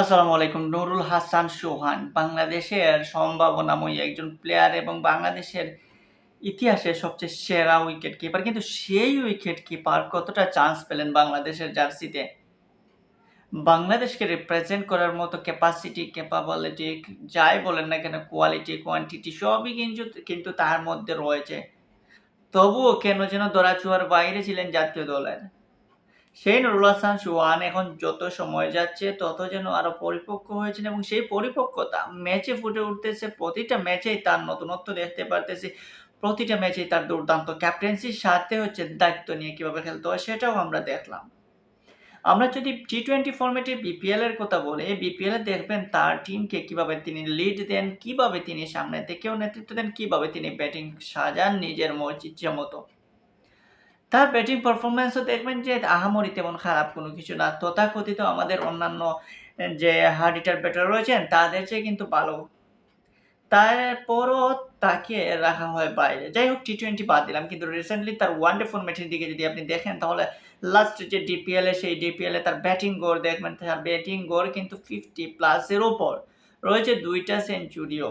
আসসালামু আলাইকুম, নুরুল হাসান সোহান, বাংলাদেশের সম্ভাবনাময়ী একজন প্লেয়ার এবং বাংলাদেশের ইতিহাসে সবচেয়ে সেরা উইকেট কিপার কিন্তু সেই উইকেট কিপার কতটা চান্স পেলেন বাংলাদেশের জার্সিতে? বাংলাদেশকে রিপ্রেজেন্ট করার মতো ক্যাপাসিটি ক্যাপাবিলিটি যাই বলেন না কেন কোয়ালিটি কোয়ান্টিটি সবই কিন্তু কিন্তু তার মধ্যে রয়েছে। তবুও কেন যেন দরাচুয়ার বাইরে ছিলেন জাতীয় দলের? সেই নুরুল হাসান সোহান এখন যত সময় যাচ্ছে, তত যেন আরও পরিপক্ক হয়েছেন এবং সেই পরিপক্কতা ম্যাচে ফুটে উঠতেছে, প্রতিটা ম্যাচেই তার নতুনত্ব দেখতে পারতেছি, প্রতিটা ম্যাচেই তার দুর্দান্ত ক্যাপ্টেন্সির সাথে হচ্ছে দায়িত্ব নিয়ে কীভাবে খেলতে হয় সেটাও আমরা দেখলাম। আমরা যদি টি টোয়েন্টি ফর্মেটে বিপিএল এর কথা বলি বিপিএল দেখবেন তার টিমকে কীভাবে তিনি লিড দেন, কীভাবে তিনি সামনে থেকেও নেতৃত্ব দেন, কীভাবে তিনি ব্যাটিং সাজান নিজের মর্জির মতো। তার ব্যাটিং পারফরমেন্সও দেখবেন যে আহামরি তেমন খারাপ কোনো কিছু না। তথাকথিত আমাদের অন্যান্য যে হার্ড হিটার ব্যাটার রয়েছেন, তাদের চেয়ে কিন্তু ভালো। তারপরও তাকে রাখা হয় বাইরে। যাই হোক টি টোয়েন্টি বাদ দিলাম, কিন্তু রিসেন্টলি তার ওয়ানডে ফর্মেটের দিকে যদি আপনি দেখেন, তাহলে লাস্ট যে ডিপিএল সেই ডিপিএলে তার ব্যাটিং গড় দেখবেন তার ব্যাটিং গড় কিন্তু ফিফটি প্লাসের ওপর রয়েছে দুইটা সেঞ্চুরিও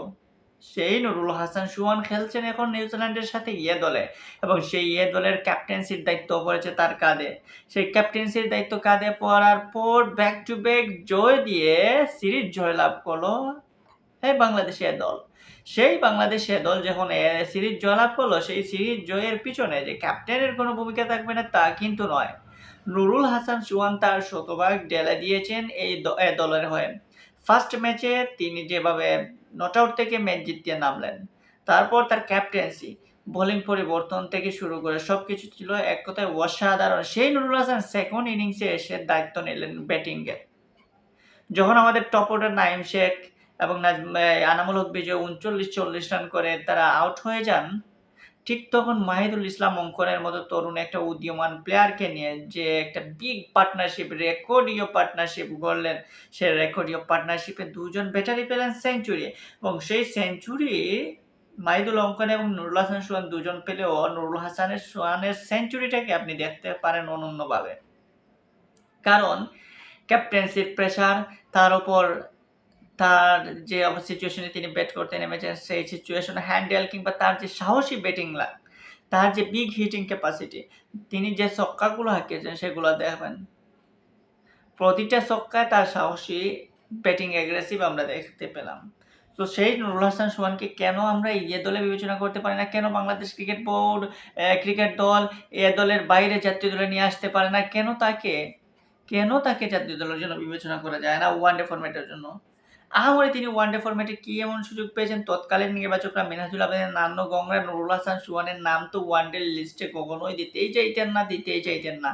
সেই নুরুল হাসান সুহান খেলছেন এখন নিউজিল্যান্ডের সাথে ইয়ে দলে এবং সেই ইয়ে দলের ক্যাপ্টেন্সির দায়িত্ব পড়েছে তার কাঁধে। সেই ক্যাপ্টেন্সির দায়িত্ব কাঁধে পড়ার পর ব্যাক টু ব্যাক জয় দিয়ে সিরিজ জয়লাভ করল এই বাংলাদেশের দল। সেই বাংলাদেশের দল যখন সিরিজ জয়লাভ করল, সেই সিরিজ জয়ের পিছনে যে ক্যাপ্টেনের কোনো ভূমিকা থাকবে না তা কিন্তু নয়। নুরুল হাসান সুহান তার শতভাগ ডেলে দিয়েছেন এই দলের হয়ে। ফার্স্ট ম্যাচে তিনি যেভাবে নট আউট থেকে ম্যাচ জিততে নামলেন, তারপর তার ক্যাপ্টেন্সি, বোলিং পরিবর্তন থেকে শুরু করে সব কিছু ছিল এক কথায় অসাধারণ। সেই নুরুল হাসান সেকেন্ড ইনিংসে এসে দায়িত্ব নিলেন ব্যাটিংয়ের যখন আমাদের টপ অর্ডার নাইম শেখ এবং আনামুল হক বিজয় উনচল্লিশ চল্লিশ রান করে তারা আউট হয়ে যান ঠিক তখন মাহিদুল ইসলাম অঙ্কনের মতো তরুণ একটা উদীয়মান প্লেয়ারকে নিয়ে যে একটা বিগ পার্টনারশিপ রেকর্ডীয় পার্টনারশিপ গড়লেন। সে রেকর্ডীয় পার্টনারশিপে দুজন ব্যাটারি পেলেন সেঞ্চুরি এবং সেই সেঞ্চুরি মাহিদুল অঙ্কন এবং নুরুল হাসান সোহান দুজন পেলেও নুরুল হাসানের সোহানের সেঞ্চুরিটাকে আপনি দেখতে পারেন অনন্যভাবে। কারণ ক্যাপ্টেন্সির প্রেশার তার উপর তার যে সিচুয়েশনে তিনি ব্যাট করতে নেমেছেন সেই সিচুয়েশন হ্যান্ডেল কিংবা তার যে সাহসী ব্যাটিং লাগ তার যে বিগ হিটিং ক্যাপাসিটি তিনি যে ছক্কাগুলো হাঁকিয়েছেন সেগুলো দেখবেন। প্রতিটা ছক্কায় তার সাহসী ব্যাটিং অ্যাগ্রেসিভ আমরা দেখতে পেলাম। তো সেই নুরুল হাসান সোহানকে কেন আমরা ইয়ে দলে বিবেচনা করতে পারি না? কেন বাংলাদেশ ক্রিকেট বোর্ড ক্রিকেট দল এ দলের বাইরে জাতীয় দলে নিয়ে আসতে পারে না? কেন তাকে কেন তাকে জাতীয় দলের জন্য বিবেচনা করা যায় না? ওয়ান ডে ফরম্যাটের জন্য। আহামরি তিনি ওয়ানডে ফরম্যাটে কি এমন সুযোগ পেয়েছেন? তৎকালীন নির্বাচকরা মিনাজুল আবেদিন, নান্ন গঙ্গা নুরুল হাসান সুয়ানের নাম তো ওয়ানডে লিস্টে কখনোই দিতেই চাইতেন না, দিতেই চাইতেন না।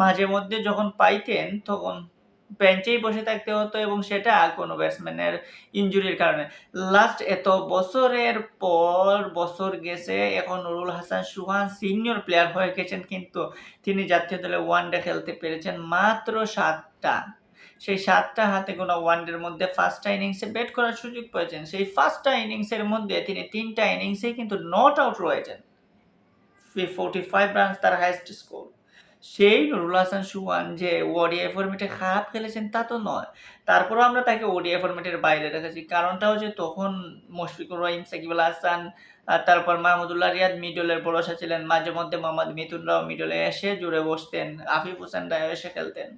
মাঝে মধ্যে যখন পাইতেন, তখন বেঞ্চেই বসে থাকতে হতো এবং সেটা কোনো ব্যাটসম্যানের ইঞ্জুরির কারণে। লাস্ট এত বছরের পর বছর গেছে, এখন নুরুল হাসান সুহান সিনিয়র প্লেয়ার হয়ে গেছেন কিন্তু তিনি জাতীয় দলে ওয়ানডে খেলতে পেরেছেন মাত্র সাতটা। সেই সাতটা হাতে গোনা ওয়ানডের মধ্যে ফার্স্টটা ইনিংসে ব্যাট করার সুযোগ পেয়েছেন। সেই ফার্স্টটা ইনিংসের মধ্যে তিনি তিনটা ইনিংসেই কিন্তু নট আউট রয়েছেন। ফোর্টি ফাইভ রানস তার হাইস্ট স্কোর সেই নুরুল হাসান সুহান যে ওডিআই ফর্মেটে খারাপ খেলেছেন তা তো নয়। তারপরও আমরা তাকে ওডিআই ফর্মেটের বাইরে রেখেছি। কারণটা হচ্ছে তখন মুশফিকুর রহিম সাকিব আল হাসান, আর তারপর মাহমুদুল্লাহ রিয়াদ মিডলের ভরসা ছিলেন। মাঝে মধ্যে মোহাম্মদ মিথুনরাও মিডলে এসে জুড়ে বসতেন। আফিফ হোসেন রায় এসে খেলতেন।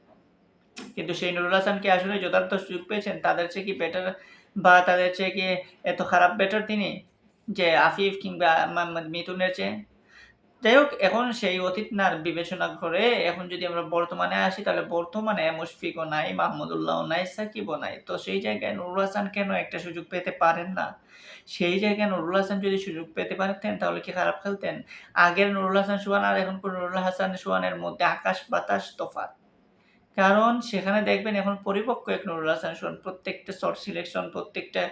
কিন্তু সেই নুরুল হাসান কি আসলে যথার্থ সুযোগ পেয়েছেন। তাদের চেয়ে কি বেটার বা তাদের চেয়ে কি এত খারাপ বেটার তিনি? যে আফিফ কিংবা মিথুনের চেয়ে? যাই হোক, এখন সেই অতীত না বিবেচনা করে এখন যদি আমরা বর্তমানে আসি, তাহলে বর্তমানে মুশফিকও নাই, মাহমুদুল্লাহও নাই, সাকিবও নাই। তো সেই জায়গায় নুরুল হাসান কেন একটা সুযোগ পেতে পারেন না? সেই জায়গায় নুরুল হাসান যদি সুযোগ পেতে পারতেন, তাহলে কি খারাপ খেলতেন? আগের নুরুল হাসান, সুহান আর এখন নুরুল হাসান, সুহানের মধ্যে আকাশ বাতাস তফাত কারণ সেখানে দেখবেন এখন পরিপক্ক এক নুরুল হাসান সোহান প্রত্যেকটা শর্ট সিলেকশন প্রত্যেকটা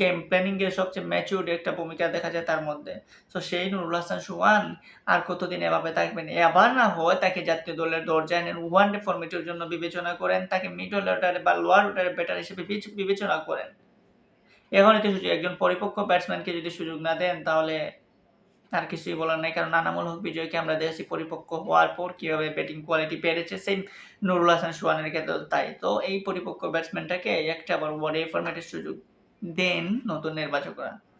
গেম প্ল্যানিংয়ের সবচেয়ে ম্যাচিউর্ড একটা ভূমিকা দেখা যায় তার মধ্যে। তো সেই নুরুল হাসান সোহান আর কতদিন এভাবে থাকবেন? এবার না হয় তাকে জাতীয় দলের দরজায় নেন ওয়ান ডে ফর্মেটের জন্য বিবেচনা করেন, তাকে মিডল অর্ডারে বা লোয়ার অর্ডারে ব্যাটার হিসেবে বিবেচনা করেন। এখন এতে একজন পরিপক্ক ব্যাটসম্যানকে যদি সুযোগ না দেন, তাহলে তার কিছুই বলার নাই। কারণ আনামুল হক বিজয়কে আমরা দেখেছি পরিপক্ক হওয়ার পর কীভাবে ব্যাটিং কোয়ালিটি বেড়েছে সেম নুরুল হাসান সোহানের ক্ষেত্রে তাই। তো এই পরিপক্ক ব্যাটসম্যানটাকে একটা আবার এই ফরম্যাটের সুযোগ দেন নতুন নির্বাচকরা।